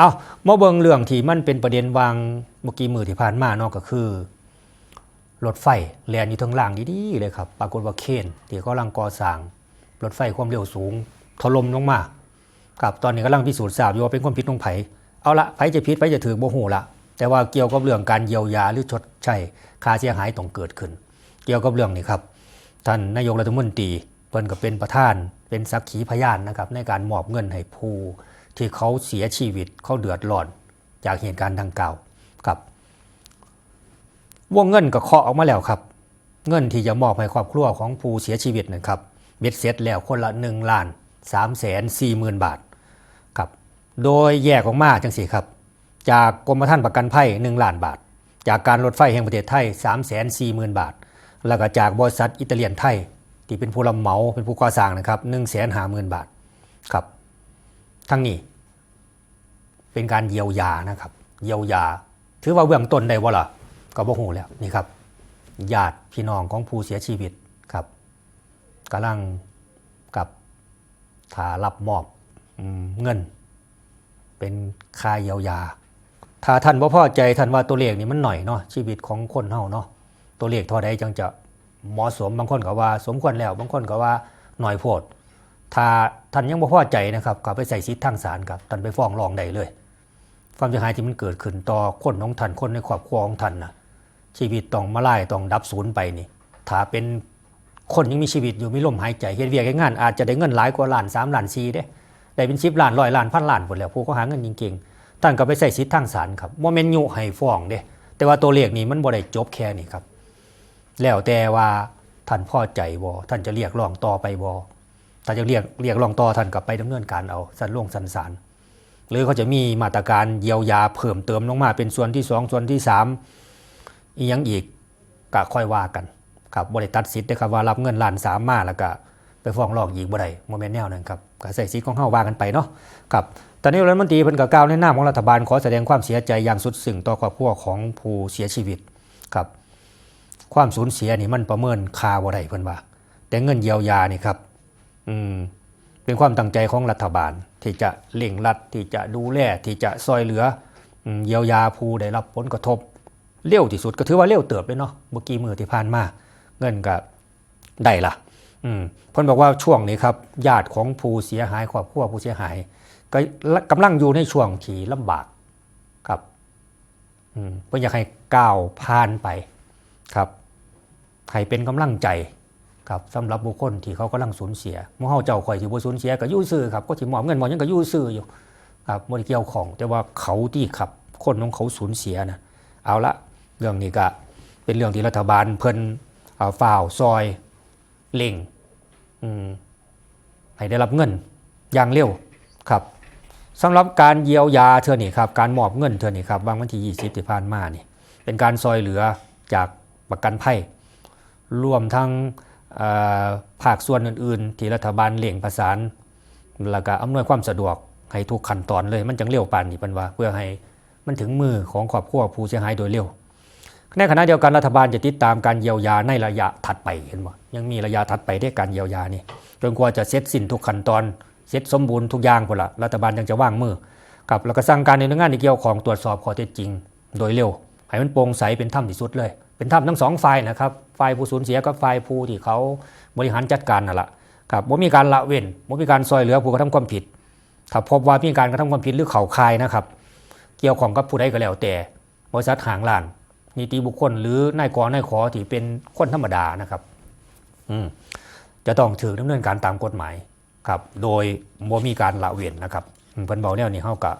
เอามาเบิงเรื่องที่มันเป็นประเด็นวางเมื่อกี้มือที่ผ่านมาเนาะก็คือรถไฟแลนอยู่ทางล่างดีๆเลยครับ ปรากฏว่าเคนที่กำลังก่อสร้างรถไฟความเร็วสูงถล่มลงมาครับตอนนี้กำลังพิสูจน์ทราบอยู่ว่าเป็นความผิดของไผเอาละไผจะผิดไผจะถือโมโหละแต่ว่าเกี่ยวกับเรื่องการเยียวยาหรือชดใช้ค่าเสียหายต้องเกิดขึ้น เกี่ยวกับเรื่องนี้ครับ ท่านนายกรัฐมนตรีเพิ่นก็เป็นประธานเป็นสักขีพยานนะครับในการมอบเงินให้ผู้ ที่เขาเสียชีวิตเขาเดือดร้อน จากเหตุการณ์ดังกล่าวครับวงเงินก็เคาะออกมาแล้วครับ เงินที่จะมอบให้ครอบครัวของผู้เสียชีวิตนะครับเบ็ดเสร็จแล้วคนละ1ล้าน3แสน4หมื่นบาทครับโดยแยกออกมาจังสีครับ จากกรมธรรม์ประกันภัย1ล้านบาท จากการรถไฟแห่งประเทศไทย3แสน4หมื่นบาท แล้วก็จากบริษัทอิตาเลียนไทยที่เป็นผู้รับเหมาเป็นผู้ก่อสร้างนะครับ1 5 0 0 0 0บาทครับ ทั้งนี้ เป็นการเยียวยานะครับ เยียวยา ถือว่าเบื้องต้นได้ว่าล่ะก็บ่ฮู้แล้วนี่ครับญาติพี่น้องของผู้เสียชีวิตครับกำลังกับถารับมอบเงิน เป็นค่าเยียวยา ถ้าท่านบ่พอใจท่านว่าตัวเลขนี่มันหน่อยเนาะชีวิตของคนเฮาเนาะตัวเลขเท่าใดจังจะเหมาะสมบางคนก็ว่า สมควรแล้วบางคนก็ว่าหน่อยโพด ถ้าท่านยังบ่พอใจนะครับก็ไปใส่สิทธิ์ทางศาลครับท่านไปฟ้องร้องได้เลย ความเสียหายที่มันเกิดขึ้นต่อคนของท่านคนในครอบครัวของท่านนะชีวิตต้องมาไล่ต้องดับศูนย์ไปนี่ถ้าเป็นคนยังมีชีวิตอยู่มีลมหายใจเฮ็ดเวียกงาน อาจจะได้เงินหลายกว่าล้านสามล้านสี่เด้ได้เป็นสิบล้านร้อยล้านพันล้านหมดแล้วผู้เขาหาเงินจริงๆท่านก็ไปใส่สิทธิ์ทางศาลครับว่าเมนยุให้ฟ้องเด้แต่ว่าตัวเลขนี้มันบ่ได้จบแค่นี้ครับ แล้วแต่ว่าท่านพอใจบ่ท่านจะเรียกร้องต่อไปบ่ ถ้าจะเรียกเรียกร้องต่อท่านก็ไปดำเนินการเอาสันล่งสันศาลหรือเขาจะมีมาตรการเยียวยาเพิ่มเติมลงมาเป็นส่วนที่ 2 ส่วนที่3อีกยังอีกก็ค่อยว่ากันครับบริตัดสิทธิ์นะครับว่ารับเงินล้านสามมาแล้วก็ไปฟ้องร้องอีกบ่ได้โมเมนต์แนวนั้นครับก็ใส่สิทธิ์ของเฮาว่ากันไปเนาะครับตอนนี้รัฐมนตรีเพิ่นก็กล่าวในนามของรัฐบาลขอแสดงความเสียใจอย่างสุดซึ้งต่อครอบครัวของผู้เสียชีวิตครับความสูญเสียนี่มันประเมินค่าบ่ได้เพิ่นว่า แต่เงินเยียวยานี่ครับ อืมเป็นความตั้งใจของรัฐบาล ที่จะเร่งรัดที่จะดูแลที่จะซอยเหลือเยียวยาผู้ได้รับผลกระทบเร็วที่สุดก็ถือว่าเร็วเติบเลยเนาะเมื่อกี้มือที่ผ่านมาเงินก็ได้ละอืมพิ่นบอกว่าช่วงนี้ครับญาติของผู้เสียหายครอบครัวผู้เสียหาย ก็กำลังอยู่ในช่วงที่ลำบากครับอืมเพิ่นอยากให้ก้าวผ่านไปครับให้เป็นกำลังใจ ครับสำหรับบุคคลที่เขากำลังสูญเสียมื่อเฮาเจ้าข่อยที่บ่สูญเสียก็ยู่ซื่อครับก็สิมอบเงินมอบหยังก็ยู่ซื่ออยู่ครับบ่ได้เกี่ยวของ แต่ว่าเขาที่ขับคนของเขาสูญเสียนะเอาละเรื่องนี้ก็เป็นเรื่องที่รัฐบาลเพิ่นเอาฝ่าวซอยเล่งอืมให้ได้รับเงินอย่างเร็วครับสำหรับการเยียวยาเทื่อนี้ครับการมอบเงินเทื่อนี้ครับวางวันที่20ที่ผ่านมานี่เป็นการซอยเหลือจากประกันภัยรวมทั้ง ภาคส่วนอื่น ๆ ที่รัฐบาลเล่งประสานแล้วก็อำนวยความสะดวกให้ทุกขั้นตอนเลย มันจังเร็วปานนี้เพิ่นว่า เพื่อให้มันถึงมือของครอบครัวผู้เสียหายโดยเร็วในขณะเดียวกันรัฐบาลจะติดตามการเยียวยาในระยะถัดไปเห็นบ่ยังมีระยะถัดไปด้วยการเยียวยานี่จนกว่าจะเสร็จสิ้นทุกขั้นตอนเสร็จสมบูรณ์ทุกอย่างพุ่นละรัฐบาลยังจะว่างมือกับแล้วก็สั่งการในหน่วยงานที่เกี่ยวของตรวจสอบข้อเท็จจริง โดยเร็วให้มันโปร่งใสเป็นธรรมที่สุดเลย เป็นธรรมทั้งสองฝ่ายนะครับฝ่ายผู้สูญเสียกับฝ่ายผู้ที่เขาบริหารจัดการนั่นแหละครับว่ามีการละเว้นว่ามีการซอยเหลือผู้กระทำความผิดถ้าพบว่ามีการกระทำความผิดหรือเข่าคายนะครับ เกี่ยวของกับผู้ใดก็แล้วแต่บริษัทหางลานนิติบุคคลหรือนายกนายขอที่เป็นคนธรรมดานะครับอืมจะต้องถือดำเนินการตามกฎหมายครับ โดยบ่มีการละเว้นนะครับอืมเพิ่นเบาแนวนี้เฮาก็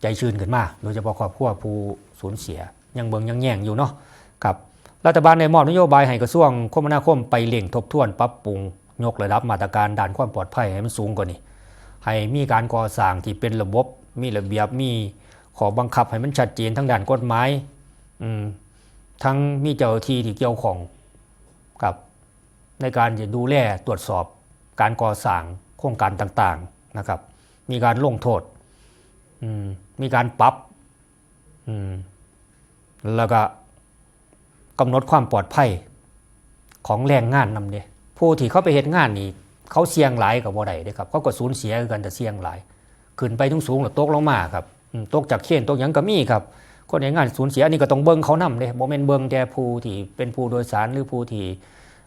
ใจชื้นขึ้นมาโดยเฉพาะครอบครัวผู้สูญเสียยังเบิงยังแย่งอยู่เนาะ ครับรัฐบาลได้มอบนโยบายให้กระทรวงคมนาคมไปเร่งทบทวนปรับปรุงยกระดับมาตรการด้านความปลอดภัยให้มันสูงกว่านี้ ให้มีการก่อสร้างที่เป็นระบบ มีระเบียบมีขอบังคับให้มันชัดเจนทั้งด้านกฎหมายมทั้งมีเจ้าที่ที่เกี่ยวของกับ ในการจะดูแลตรวจสอบการก่อสร้างโครงการต่างๆนะครับ มีการลงโทษมมีการปรับแล้วก็ กำหนดความปลอดภัยของแรงงานนำเนี่ยผู้ที่เขาไปเหตุงานนี่เขาเสี่ยงหลายกับบ่ได้เด้ครับเขาก็สูญเสียกันแต่เสี่ยงหลายขึ้นไปทุ่งสูงๆแล้วตกลงมาครับตกจากเขนตกยังก็มีครับ คนในงานสูญเสียอันนี้ก็ต้องเบิ่งเขานำเด้บ่แม่นเบิ่งแต่ผู้ที่เป็นผู้โดยสารหรือผู้ที่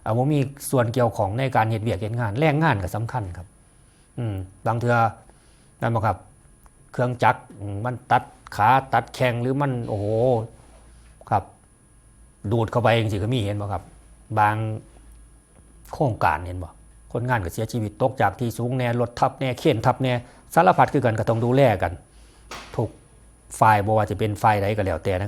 เอาบ่มีส่วนเกี่ยวของในการเฮ็ดเวียกเฮ็ดงานแรงงานก็สำคัญครับ อืมบางเทื่อนั่นบ่ครับ เครื่องจักรมมันตัดขาตัดแข้งหรือมันโอ้โหครับ ดูดเข้าไปจังสิก็มีเห็นบ่ครับ บางโครงการเห็นบ่คนงานก็เสียชีวิตตกจากที่สูงแน่รถทับแน่เข็นทับแน่สารพัดคือกันก็ต้องดูแลกันทุกฝ่ายบ่ว่าจะเป็นฝ่ายใดก็แล้วแต่นะครับ